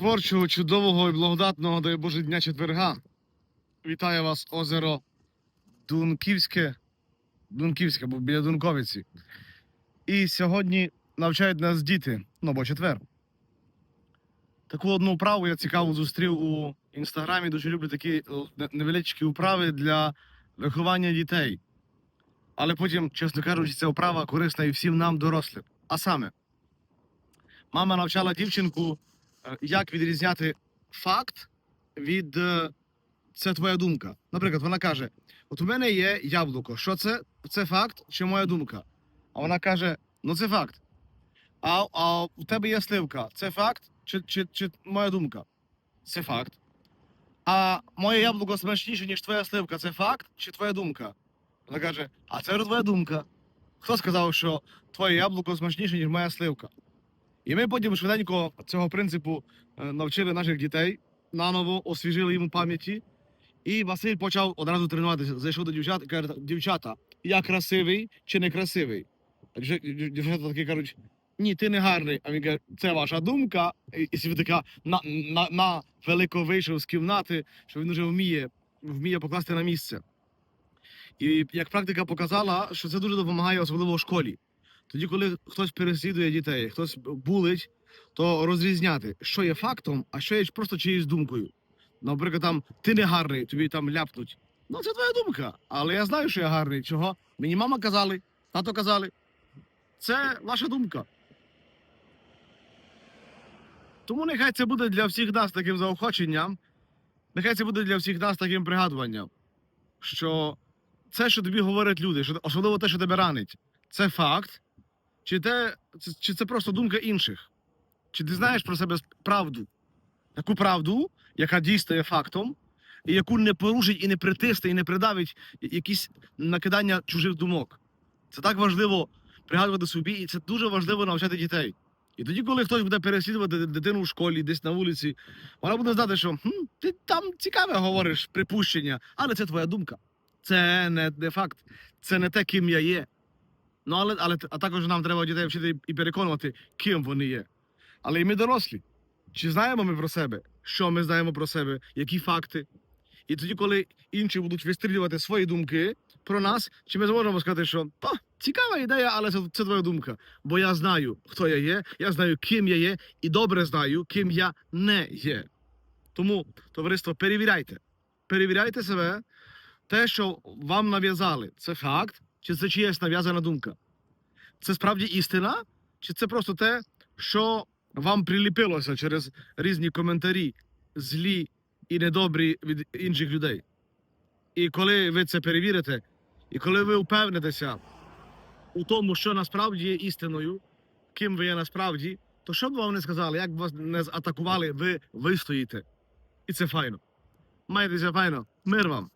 творчого, чудового і благодатного, дай Боже, дня четверга. Вітаю вас, озеро Дунківське. Дунківське, бо біля Дунковиці. І сьогодні навчають нас діти, ну бо четвер. Таку одну вправу я цікаво зустрів у інстаграмі. Дуже люблю такі невеличкі вправи для виховання дітей. Але потім, чесно кажучи, ця вправа корисна і всім нам, дорослим. А саме, мама навчала дівчинку, як відрізняти факт від е, це твоя думка. Наприклад, вона каже: От у мене є яблуко. Що це? Це факт чи моя думка? А вона каже: Ну це факт. А, а у тебе є сливка. Це факт чи, чи, чи моя думка? Це факт. А моє яблуко смачніше, ніж твоя сливка. Це факт чи твоя думка? Вона каже: А це твоя думка. Хто сказав, що твоє яблуко смачніше, ніж моя сливка? І ми потім швиденько цього принципу е, навчили наших дітей, наново освіжили їм пам'яті. І Василь почав одразу тренуватися. Зайшов до дівчат і каже: дівчата, я красивий чи не красивий? А Дівчата такі кажуть, ні, ти не гарний. А він каже, це ваша думка. І, така на, на, на велико вийшов з кімнати, що він вже вміє, вміє покласти на місце. І як практика показала, що це дуже допомагає, особливо в школі. Тоді, коли хтось переслідує дітей, хтось булить, то розрізняти, що є фактом, а що є просто чиєюсь думкою. Наприклад, там ти не гарний, тобі там ляпнуть. Ну, це твоя думка. Але я знаю, що я гарний. Чого? Мені мама казали, тато казали. Це ваша думка. Тому нехай це буде для всіх нас таким заохоченням, нехай це буде для всіх нас таким пригадуванням, що це, що тобі говорять люди, що, особливо те, що тебе ранить, це факт, чи, те, це- чи це просто думка інших? Чи ти знаєш про себе правду? Таку правду, яка дійсно є фактом, і яку не порушить і не притисне, і не придавить якісь накидання чужих думок. Це так важливо пригадувати собі, і це дуже важливо навчати дітей. І тоді, коли хтось буде переслідувати дитину в школі, десь на вулиці, вона буде знати, що хм, ти там цікаве говориш припущення, але це твоя думка. Це не, не факт, це не те, ким я є. Ну, але, але а також нам треба дітей вчити і переконувати, ким вони є. Але і ми дорослі. Чи знаємо ми про себе? Що ми знаємо про себе? Які факти? І тоді, коли інші будуть вистрілювати свої думки про нас, чи ми зможемо сказати, що о, цікава ідея, але це, це твоя думка. Бо я знаю, хто я є, я знаю, ким я є, і добре знаю, ким я не є. Тому, товариство, перевіряйте. Перевіряйте себе, те, що вам нав'язали, це факт, чи це чиясь нав'язана думка? Це справді істина, чи це просто те, що вам приліпилося через різні коментарі, злі і недобрі від інших людей? І коли ви це перевірите, і коли ви впевнитеся у тому, що насправді є істиною, ким ви є насправді, то що б вам не сказали, як б вас не атакували, ви вистоїте. І це файно. Майтеся файно. Мир вам.